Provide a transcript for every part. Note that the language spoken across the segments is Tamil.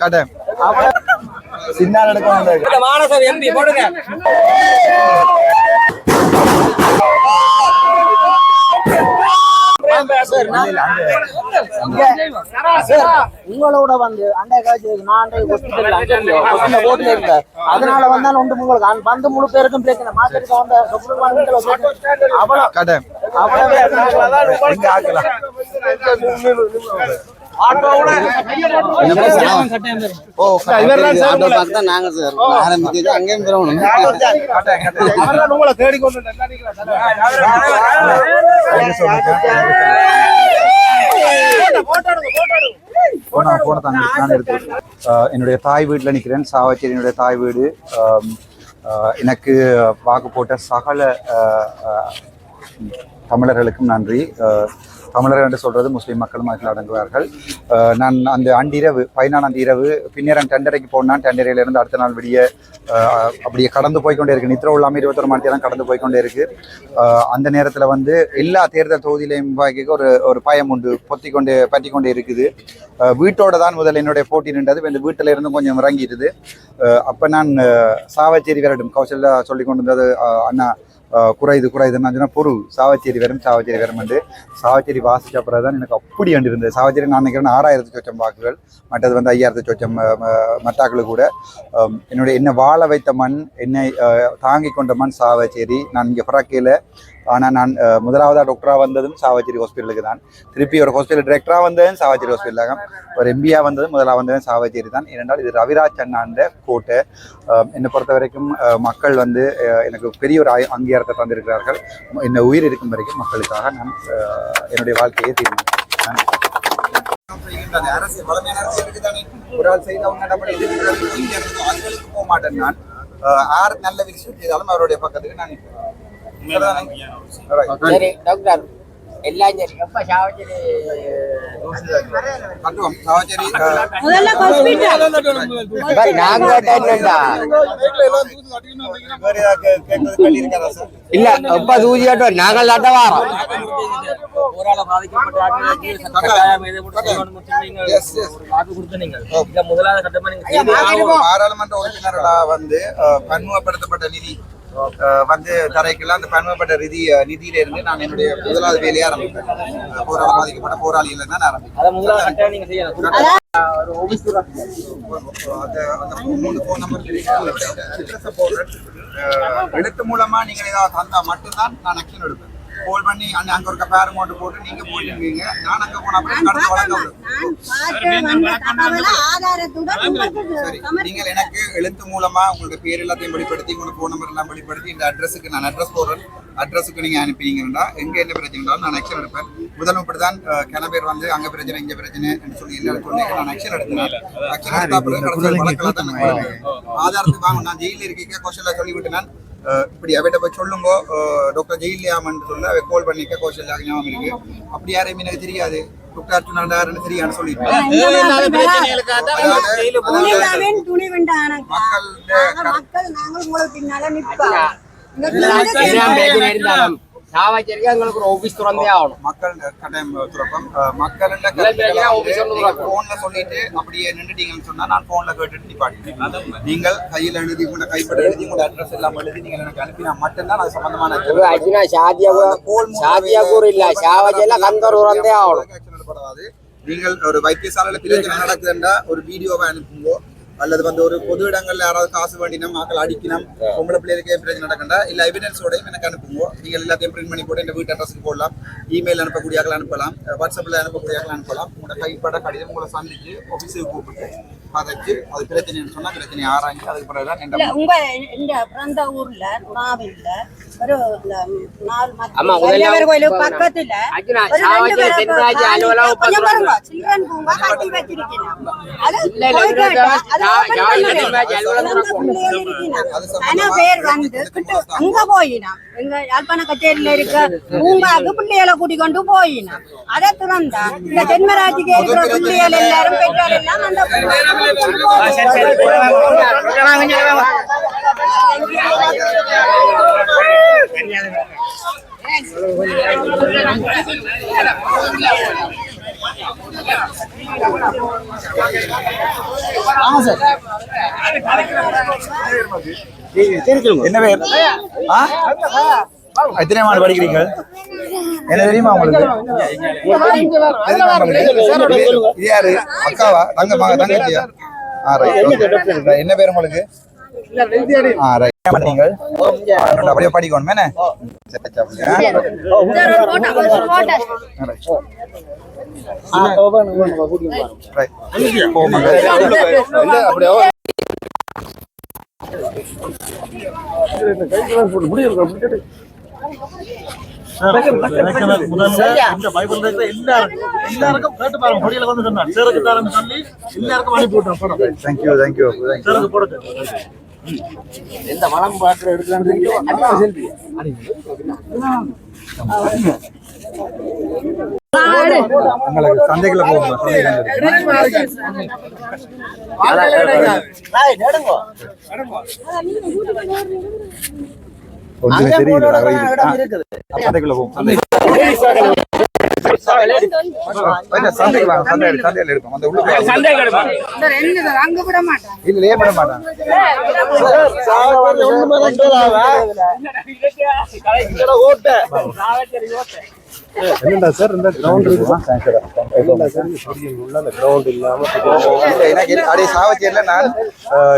கடை சின்னால் எடுக்க வந்தது மானசம் எம்பி போடுங்க உங்களோட வந்து அண்டை காய்ச்சி நான் அண்டை ஹாஸ்பிட்டல் இருந்த அதனால வந்தாலும் உண்டு உங்களுக்கு வந்து முழு பேருக்கும் பிரச்சனை மாசத்துக்கு வந்த சொப்புக்கு அவ்வளோ கடை அவ்வளோ உங்களை தேடிக்கொண்டு என்னுடைய தாய் வீட்டில் நிற்கிறேன் சாவச்சேரி என்னுடைய தாய் வீடு எனக்கு வாக்கு போட்ட சகல தமிழர்களுக்கும் நன்றி தமிழர் என்று சொல்றது முஸ்லீம் மக்களும் அதில் அடங்குவார்கள். நான் அந்த அன்றிரவு பதினாலாம் இரவு பின்னேரம் டெண்டரைக்கு போனான். டெண்டரையிலிருந்து அடுத்த நாள் விடிய அப்படியே கடந்து போய்க்கொண்டே இருக்கு. நித்ரா இல்லாமல் இருபத்தொரு மணி நேரம் கடந்து போய்க்கொண்டே இருக்கு. அந்த நேரத்தில் வந்து எல்லா தேர்தல் தொகுதியிலையும் ஒரு ஒரு பயம் உண்டு. பொத்தி கொண்டு பற்றி கொண்டே இருக்குது வீட்டோட தான் முதல் என்னுடைய போட்டி நின்றது. இந்த வீட்டில் இருந்து கொஞ்சம் இறங்கிடுது. அப்போ நான் சாவச்சேரி விரட்டும் கௌசல்யா சொல்லி கொண்டு வந்தது அண்ணா குறையுது குறையுதுன்னு நான் சொன்னா சாவச்சேரி வரும் சாவச்சேரி வரும் வந்து சாவச்சேரி வாசிச்ச அப்புறம் தான் எனக்கு அப்படி அண்டு இருந்தது. சாவச்சேரி நான் நினைக்கிறேன் ஆறாயிரத்து சொச்சம் வாக்குகள் மற்றது வந்து ஐயாயிரத்து சொச்சம் மட்டாக்கள் கூட. என்னுடைய என்னை வாழ வைத்த மண் என்னை தாங்கி கொண்ட மண் சாவச்சேரி. நான் இங்கே பிறக்கையில் ஆனால் நான் முதலாவதாக டாக்டராக வந்ததும் சாவச்சேரி ஹாஸ்பிட்டலுக்கு தான். திருப்பி ஒரு ஹாஸ்பிட்டல் டிரெக்டராக வந்ததும் சாவச்சேரி ஹாஸ்பிட்டலாக ஒரு எம்பியாக வந்ததும் முதலாக வந்ததும் சாவச்சேரி தான். ஏனென்றால் இது ரவிராஜ் அண்ணாண்ட கோட்டை. என்னை பொறுத்த வரைக்கும் மக்கள் வந்து எனக்கு பெரிய ஒரு அங்கீகாரத்தை தந்திருக்கிறார்கள். என்னை உயிர் இருக்கும் வரைக்கும் மக்களுக்காக நான் என்னுடைய வாழ்க்கையை தீர்மானிக்கிறேன். அரசு ஒரு ஆள் செய்த போக மாட்டேன் நான். யார் நல்ல விஷயம் செய்தாலும் அவருடைய பக்கத்துக்கு நான் சரி டாக்டர் எல்லாம் சரி எப்ப சாவச்சேரி இல்ல எப்ப நாங்கள் வாரோம் போரால பாதிக்கப்பட்ட ஆட்களுக்கு கட்டாயம் வாக்கு கொடுத்து நீங்கள் முதலாவது கட்டமா நீங்க பாராளுமன்ற உறுப்பினர்களா வந்து பன்முகப்படுத்தப்பட்ட நிதி வந்து தரைக்கெல்லாம் அந்த பன்முகப்பட்ட நிதி நிதியில இருந்து நான் என்னுடைய முதலாவது வேலையை ஆரம்பிப்பேன். போராட பாதிக்கப்பட்ட போராளிகள் தான் ஆரம்பிப்பேன். எழுத்து மூலமா நீங்க ஏதாவது தந்தா மட்டும்தான் நான் ஆக்ஷன் எடுப்பேன். கால் பண்ணி அண்ணன் அங்க ஒரு பேர் அமௌண்ட் போட்டு நீங்க போயிடுவீங்க நான் அங்க போன அப்புறம். நான் நீங்கள் எனக்கு எழுத்து மூலமா உங்களுடைய பேர் எல்லாத்தையும் வெளிப்படுத்தி உங்களோட ஃபோன் நம்பர் எல்லாம் வெளிப்படுத்தி இந்த அட்ரஸுக்கு நான் அட்ரஸ் போடுறேன். அட்ரஸுக்கு நீங்க அனுப்பினீங்கன்னா எங்க என்ன பிரச்சனை நான் ஆக்ஷன் எடுப்பேன். முதல் இப்படி தான் கன பேர் வந்து அங்க பிரச்சனை இங்க பிரச்சனை சொல்லி எல்லாரும் சொன்னீங்க. நான் ஆக்ஷன் எடுத்தேன். ஆக்ஷன் எடுத்த அப்புறம் நான். ஆதாரத்துக்கு வாங்க நான் ஜெயிலில் இருக்கீங்க கொஸ்டின்ல சொல்லிவிட்டு நான் அஹ், இப்படி அவைட்ட போய் சொல்லுங்க டாக்டர் ஜெயிலியாமன்னு சொல்ல அவை கால் பண்ணிக்க கோஷல் ஞாபகம் இருக்கு. அப்படி யாரையும் எனக்கு தெரியாது. டாக்டர் அர்ச்சுனாண்டாருன்னு தெரியாதுன்னு சொல்லிட்டு. நாங்க மக்கள் நாங்கள் உங்களுக்கு பின்னால நிற்போம் சாவச்சேரிக்கு எங்களுக்கு ஒரு ஆபீஸ் திறந்தே ஆகணும் மக்கள் கட்டாயம் துறப்பம் மக்களோட பிரச்சனை office ஒண்ணு துறக்கும். போன்ல சொல்லிட்டு அப்படியே நின்றுட்டீங்கன்னு சொன்னா நான் போன்ல கேட்டுட்டு நிப்பாட்டினேன் நீங்கள் கையில எழுதி உங்களோட கைப்பட எழுதி உங்களோட அட்ரஸ் எல்லாம் எழுதி நீங்கள் எனக்கு அனுப்பினா மட்டும்தான் அது சம்பந்தமான எடுப்பேன். அஜினா கோல் மூலமே சாத்தியா கூறு இல்ல சாவச்சேரியில கந்தர் உறந்தே ஆகணும். நீங்கள் ஒரு வைத்தியசாலையில பிரச்சனை நடக்குதுன்னா ஒரு வீடியோவை அனுப்புங்கோ அல்லது வந்து ஒரு பொது இடங்கள்ல யாராவது காசு வேண்டினம் மக்கள் அடிக்கணும். பொம்பளை பிள்ளைகளுக்கு பிரச்சனை நடக்கண்டா? இல்ல எவிடன்ஸோடையும் எனக்கு அனுப்புங்க. நீங்கள் எல்லாத்தையும் பிரிண்ட் பண்ணி போட்டு இந்த வீட்டு அட்ரஸுக்கு போடலாம். இமெயில் அனுப்பக்கூடிய ஆட்கள் அனுப்பலாம். வாட்ஸ்அப்ல அனுப்பக்கூடிய ஆட்கள் அனுப்பலாம். உங்களோட கைப்பட கடிதம் உங்களை சந்திச்சு ஆஃபீஸுக்கு கூப்பிட்டு கதைச்சு அது பிரச்சனைன்னு சொன்னா பிரச்சனை ஆராய்ஞ்சு அதுக்கு என்ன உங்க இந்த பிறந்த ஊர்ல நாவில்ல ஒரு நாலு கோயிலுக்கு பக்கத்துல கொஞ்சம். பாருங்க, சில்ட்ரன் பூங்கா கட்டி வச்சிருக்கீங்க. ஆனா பேர் வந்து அங்க போயினா. எங்க யாழ்ப்பாண கச்சேரியில இருக்க பூங்காக்கு பிள்ளைகளை கூட்டிக் கொண்டு போயினா. அதை திறந்தா இந்த தென்மராட்சிக்கு இருக்கிற பிள்ளைகள் எல்லாரும் பெற்றோர் எல்லாம் அந்த ஆமா சார். என்ன பேர் எத்தனை மாடு படிக்கிறீங்க? என்ன தெரியுமா உங்களுக்கு? யாரு? அக்காவா? தங்கச்சியா? என்ன பேர் உங்களுக்கு? பண்ணீங்க அப்படியே படிக்கணும் எல்லாருக்கும் கேட்டு பாருங்க. வந்து சொன்னார் சேருக்கு தாரன்னு சொல்லி எல்லாருக்கும் அனுப்பி விட்டோம் தேங்க்யூ தேங்க்யூ சேருக்கு போடுங்க. எந்த வளம் தெரியும். அண்ணா செல்வி. ராய், நெடுங்கோ. ஒன்றுமே தெரியல. சந்தைக்குள்ள போகும் சந்தைக்கு வாங்க சந்தை சந்தையில இருக்கும் அந்த அங்க விட மாட்டேன் என்னடா சார் இந்த கிரவுண்ட் எனக்கு அப்படியே சாவச்சேரியில நான்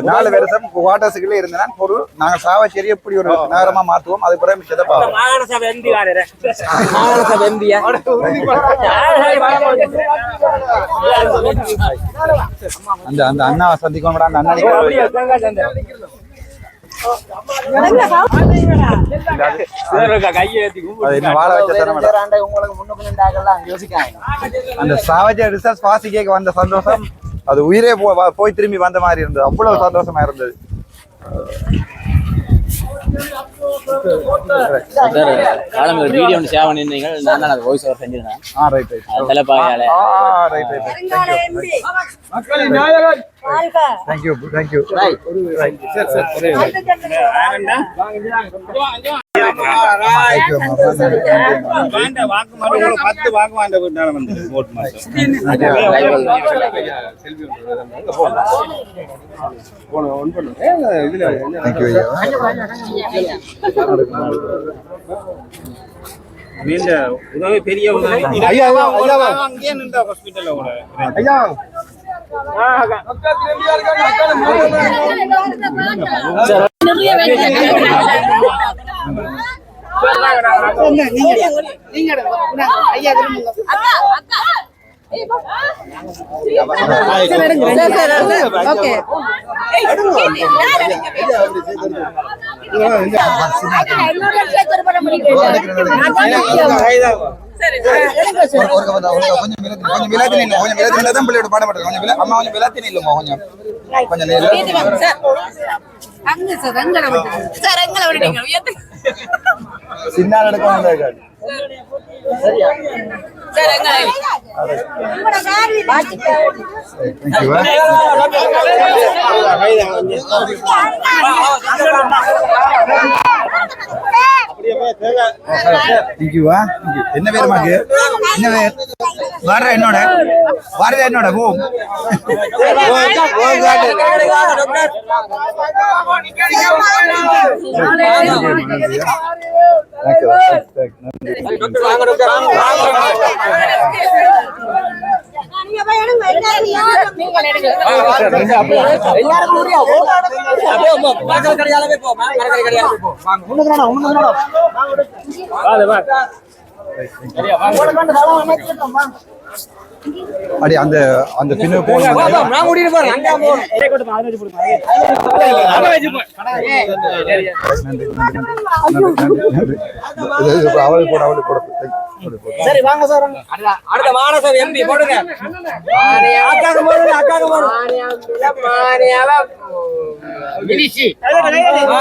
நாலு வருஷம் குவார்டர்ஸுக்குள்ள இருந்தேன். நான் ஒரு நாங்க சாவச்சேரி எப்படி ஒரு நகரமா மாத்துவோம் அது பிறகு மிச்சத்தை பார்ப்போம். மாகாண சபை எம்பி வாரே. மாகாண சபை எம்பியா அந்த அந்த அண்ணா சந்திக்கணும் அந்த அண்ணா அது அந்த சாவச்சேரி ரிசர்ச் பாசி கேட்க வந்த சந்தோஷம் அது உயிரே போ- வ- போய் திரும்பி வந்த மாதிரி இருந்தது. அவ்வளவு சந்தோஷமா இருந்தது. காலம் வீடியோ ஒன்று சேவ் பண்ணியிருந்தீங்க. நான் தான் அதை வாய்ஸ் ஓவர் செஞ்சிருந்தேன். ஆ ரைட் ரைட் ஆ ரைட் தேங்க்யூ ஐயா உதவி பெரிய உதவி அங்கேயே நின்ற ஹாஸ்பிட்டல்ல கூட. ஐயா ஓகே கொஞ்சம் கொஞ்சம் விலத்தி நில்லு, கொஞ்சம் விலத்தி நில்லா தான் பிள்ளையோட பாடம் பண்றது. கொஞ்சம் அம்மா கொஞ்சம் விலத்தி நில்லும்மா, கொஞ்சம். கொஞ்சம். சின்ன எடுக்க வேண்டாம் இருக்காது. Ah. Ah. You. என்ன பேர் மாக்கு என்ன பேர் வர்ற என்னோட வர்ற என்னோட போ Thank கிடையாது போமா கிடையாது போமா போ போ. அடி அந்த அந்த பின்னு போன நான் கூட்டிட்டு போறேன். அங்க இது அவளுக்கு போட அவளுக்கு போட சரி வாங்க சார். அடுத்த மாநகர எம்பி போடுங்க அக்காக்கு போடுங்க அக்காக்கு போடுங்க வாங்கி வா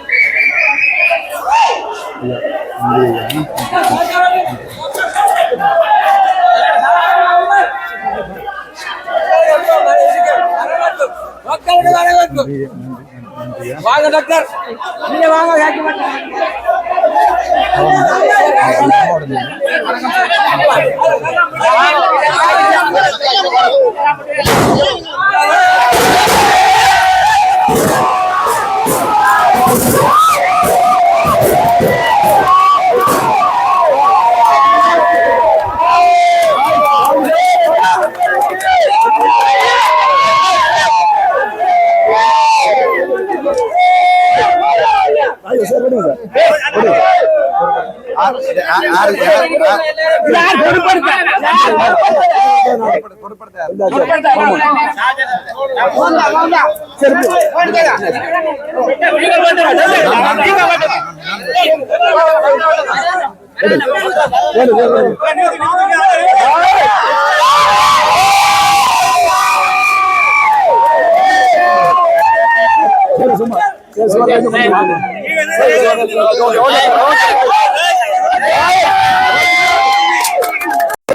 வாங்க டாக்டர் நீங்க வாங்க கேட்க மாட்டேன்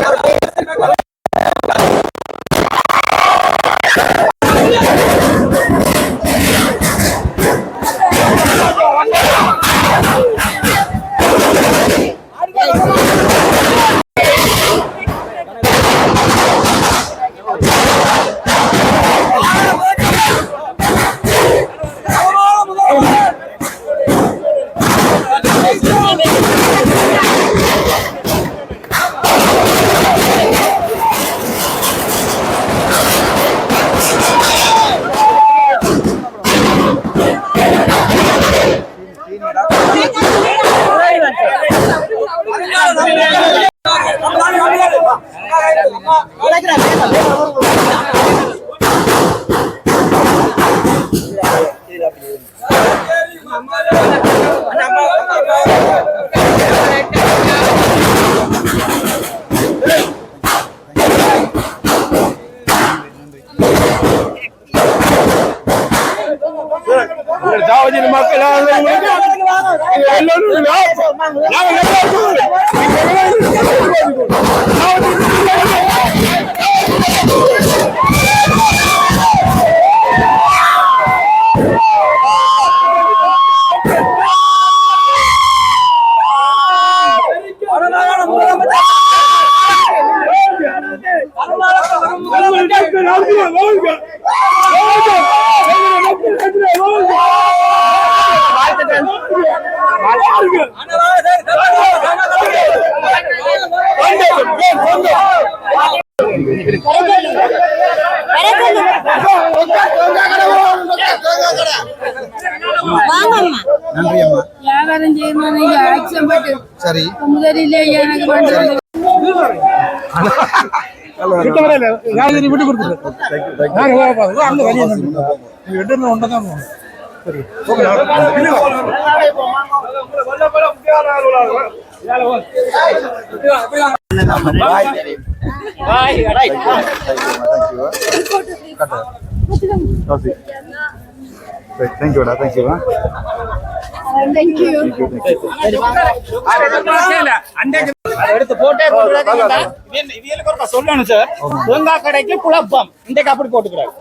করবে காய்கறி விட்டு கொடுத்துரு அங்க வழி எட்டு ஒன்றை தான் போகணும். சரி. தேங்க்யூடா தேங்க்யூவா தேங்க்யூ எடுத்து போட்டே போட்டுறாதீங்க இவியலுக்கு ஒரு சொல்லணும் சார். தேங்காய் கடைக்கு குழப்பம். இன்றைக்கு அப்படி போட்டுக்கிறாரு.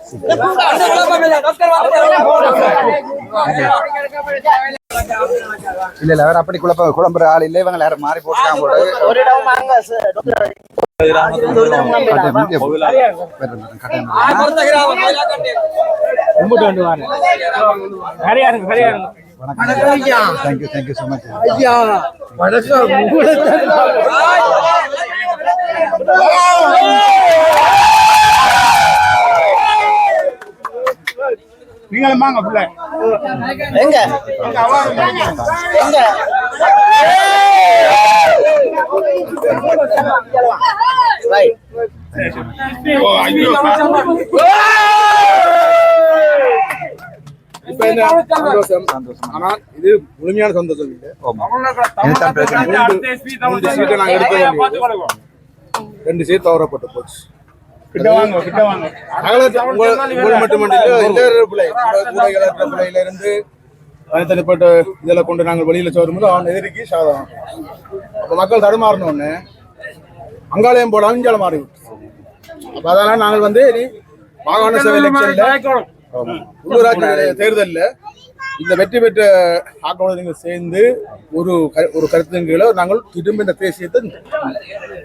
இல்ல. இல்ல. வேற அப்படி குழப்ப குழம்புற ஆள் இல்லை இவங்க யாரும் மாறி போட்டுக்காம thank you thank you so much நீங்களும் வாங்க பிள்ளை. எங்க? எங்க? ரைட் இப்ப என்ன? சந்தோஷம். ஆனால் இது முழுமையான சந்தோஷம் மூன்று சீட்டை நாங்கள் எடுக்க ரெண்டு சீட் தவறப்பட்டு போச்சு. இருந்து தனித்தனிப்பட்ட இதில் கொண்டு நாங்கள் வெளியில வரும்போது அவன் எதிரிக்கு சாதகம். அப்போ மக்கள் தடுமாறின உடனே அங்காலயம் போட அஞ்சால மாறி. அப்போ அதனால நாங்கள் வந்து மாகாண சபை எலெக்ஷன்ல உள்ளூராட்சி தேர்தல்ல இந்த வெற்றி பெற்ற ஆக்களோடு நீங்கள் சேர்ந்து ஒரு கரு- ஒரு கருத்தின் கீழே நாங்கள் திரும்ப இந்த தேசியத்தை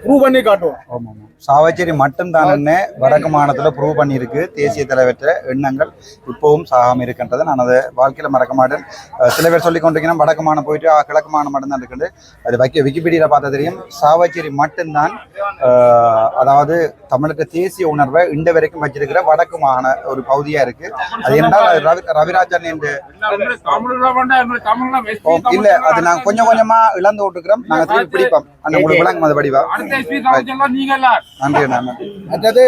ப்ரூவ் பண்ணி காட்டுவோம். ஆமாம். சாவச்சேரி மட்டும்தான் வடக்கு மாநிலத்தில் ப்ரூவ் பண்ணியிருக்கு. தேசிய தலைவற்ற எண்ணங்கள் இப்போவும் சாகாம இருக்கின்றது. நான் அதை வாழ்க்கையில் மறக்க மாட்டேன். சில பேர் சொல்லி கொண்டிருக்கணும் வடக்கு மாநிலம் போயிட்டு கிழக்கு மாநிலம் மட்டும்தான் இருக்குது. அது வைக்க விக்கிபீடியில் பார்த்தா தெரியும். சாவச்சேரி மட்டும்தான் அதாவது தமிழுக்கு தேசிய உணர்வை இன்று வரைக்கும் வச்சிருக்கிற வடக்கு மாகாண ஒரு பகுதியாக இருக்கு. அது என்னன்னா ரவி ரவிராஜன் என்று இல்ல அது நாங்க கொஞ்சம் கொஞ்சமா இழந்து விட்டுக்கிறோம் நாங்க திருப்பி பிடிப்போம். அந்த உங்களுக்கு விளங்கும் அது வடிவா. நன்றி நன்றி. மற்றது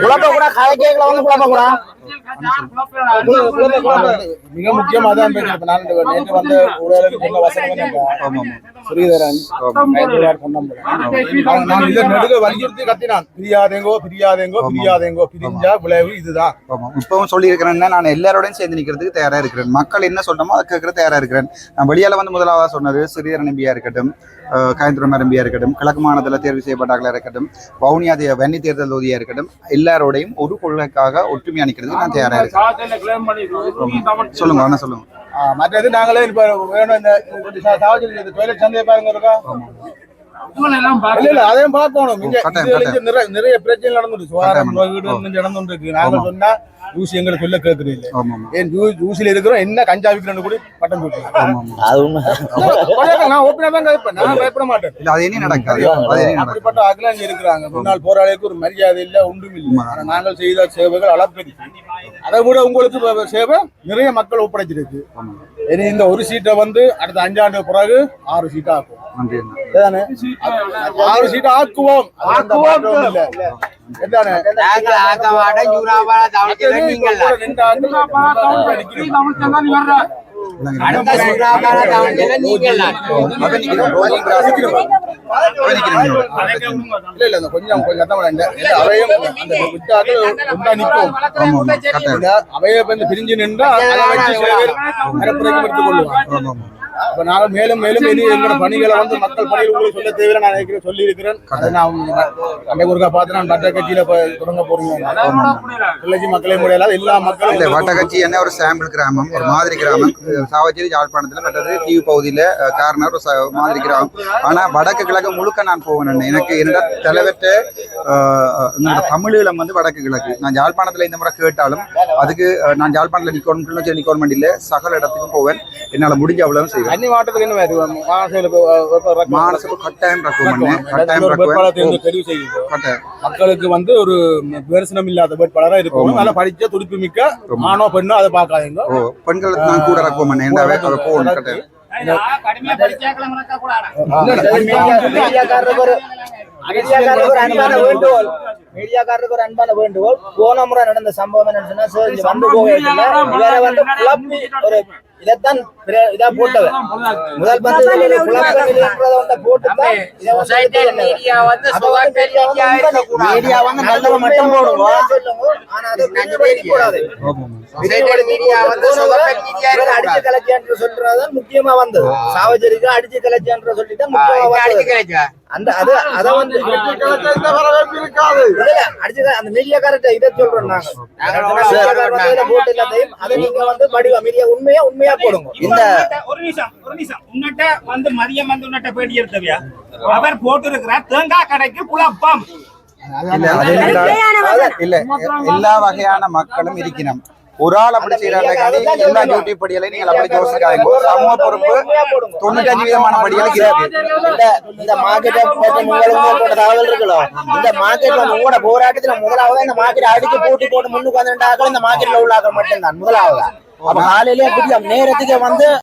குழப்ப கூட கதை கேட்கல வந்து குழப்ப கூட மிக தான் இப்ப நான் நேற்று வந்த ஊழலுக்கு சொன்ன வசனம் என்னன்னா, ஸ்ரீதரன் கைதுவார் பொன்னம்பலம். நான் நான் இதை நெடுக வலியுறுத்தி கத்தினான் பிரியாதேங்கோ பிரியாதேங்கோ பிரியாதேங்கோ பிரிஞ்சா விளைவு இதுதான் இப்பவும் சொல்லியிருக்கிறேன்னா நான் எல்லாரோடையும் சேர்ந்து நிற்கிறதுக்கு தயாரா இருக்கிறேன் மக்கள் என்ன சொல்றோமோ அதை கேட்கறது தயாரா இருக்கிறேன் நான் வெளியால வந்து முதலாவதா சொன்னது சிறிதரன் எம்பியா இருக்கட்டும் அஹ், காயந்திரமர் எம்பியா இருக்கட்டும் கிழக்கு மாநிலத்தில் தேர்வு செய்யப்பட்டார்களா இருக்கட்டும் வவுனியா வன்னி தேர்தல் தொகுதியா இருக்கட்டும் எல்லாரோடையும் ஒரு கொள்கைக்காக ஒற்றுமையா நிற்கிறதுக்கு நான் தயாரா இருக்கேன். சொல்லுங்க என்ன சொல்லுங்க. மற்றது நாங்களே இப்ப வேணும் இந்த இந்த சா- சாவச்சேரி இந்த toilet சந்தை பாருங்க இருக்கா? இல்ல அதையும் பார்க்கணும். நிறைய நிறைய பிரச்சனை சுகாதாரம் கட்டாயம். வீடு நடந்துட்டு இருக்கு நாங்க சொன்னா ஊசி எங்களுக்கு சொல்ல ஆமா ஏன் இருக்கிறோம் என்ன கஞ்சா கூட பட்டம் போட்டு நான் ஓப்பனா தான் கேட்பேன். நான் பயப்பட மாட்டேன். இல்ல அது என்ன நடக்காது. அப்படிப்பட்ட இருக்கிறாங்க. முன்னாள் போராளிக்கு ஒரு மரியாதை இல்ல ஒன்றும் இல்லை. நாங்கள் செய்த சேவைகள் அளப்பெரி அதை விட உங்களுக்கு சேவை நிறைய மக்கள் ஒப்படைச்சிருக்கு. இனி இந்த ஒரு சீட்டை வந்து அடுத்த அஞ்சாண்டு பிறகு ஆறு சீட்டா ஆக்குவோம்? ஆறு சீட்டா ஆக்குவோம். அது கொஞ்சம் கொஞ்சம் அவையை பிரிஞ்சு நின்றா அதை வச்சு சில பேர் மரப்புரைக்கும் எடுத்துக் ஆமா அப்ப நாங்க மேலும் மேலும் இனி எங்களோட பணிகளை வந்து மக்கள் பணிகள் உங்களுக்கு சொல்ல தேவையில்லை நான் நினைக்கிறேன் சொல்லி இருக்கிறேன் அதை நான் அன்னைக்கு ஒருக்கா பார்த்து நான் பட்ட கட்சியில தொடங்க போறீங்க பிள்ளைச்சி மக்களே முடியல எல்லா இல்ல மக்களும் வட்டக்கச்சி என்ன ஒரு சாம்பிள் கிராமம் ஒரு மாதிரி கிராமம். சாவச்சேரி யாழ்ப்பாணத்துல மற்றது தீவு பகுதியில கார்னர் ஒரு ச- மாதிரி கிராமம். ஆனா வடக்கு கிழக்கு முழுக்க நான் போவேன் எனக்கு என்னோட தலைவற்ற என்னோட தமிழீழம் வந்து வடக்கு கிழக்கு. நான் யாழ்ப்பாணத்துல இந்த முறை கேட்டாலும் அதுக்கு நான் யாழ்ப்பாணத்துல நிக்கணும் நிக்கணும் இல்ல சகல இடத்துக்கும் போவேன். என்னால முடிஞ்ச அவ்வளவு செய்வேன். மாதிரி மாசங்களுக்கு மானசுக்கு கட்டாயம் ரக்குவேன் கட்டாயம் வேட்பாளர் தேர்ந்து தெரிவு கட்டாயம் மக்களுக்கு வந்து ஒரு விமர்சனம் இல்லாத வேட்பாளரா இருக்கும் நல்லா படிச்ச துடிப்பு மிக்க ஆணோ பெண்ணோ அதை பார்க்காதீங்க ஓ பெண்களுக்கு நான் கூட ரக்குவேன் என்ன போகணும் கட்டாயம் மீடியாக்காரருக்கு ஒரு அன்பான வேண்டுகோள் மீடியாக்காரருக்கு ஒரு அன்பான வேண்டுகோள் போன முறை நடந்த சம்பவம் என்னன்னு சொன்னா வந்து இவரை வந்து ஒரு இதைத்தான் பிர- இதா போட்டவர் முதல் வந்து போட்டுதான் மீடியா வந்து மீடியா வந்து நல்ல மட்டும் போடுவோம் சொல்லுங்க ஆனா அது வெளிப்படுத்தி கூடாது சொசைட்டி மீடியா வந்து சொசைட்டி மீடியா இவர் அடிச்சு கலைச்சான்ற சொல்றதுதான் முக்கியமா வந்தது. சாவச்சேரிக்கு அடிச்சு கலைச்சான்ற சொல்லிதான் முக்கியமா இங்க அடிச்சு வந்தது. கிடைச்சா அந்த அது அத வந்து அடிச்சு அந்த மீடியா காரட்ட இதை சொல்றோம் நாங்க. போட்டு எல்லாத்தையும் அதை நீங்க வந்து வடிவா மீடியா உண்மையா உண்மையா போடுங்க. இந்த ஒரு நிமிஷம் ஒரு நிமிஷம். உன்னிட்ட வந்து மதியம் வந்து உன்னிட்ட பேட்டி எடுத்தவியா? அவர் போட்டிருக்கிறார் தேங்காய் கடைக்கு குழப்பம். இல்ல எல்லா வகையான மக்களும் இருக்கணும். ஒரு ஆள் அப்படி செய்யறாங்க எல்லா டியூட்டி படிகளையும் நீங்கள் அப்படி யோசிக்காதீங்க. சமூக பொறுப்பு தொண்ணூத்தஞ்சு விதமான படிகளுக்கு இந்த இந்த மார்க்கெட்டை போட்ட தகவல் இருக்குல்ல இந்த மார்க்கெட்ல உங்களோட போராட்டத்துல முதலாவது இந்த மார்க்கெட் அடிச்சு பூட்டி போட்டு முன்னுக்கு வந்துட்டாக்கள் இந்த மார்க்கெட்ல உள்ளாக்க மட்டும்தான். முதலாவது. அப்ப காலையிலேயே நேரத்துக்கு வந்து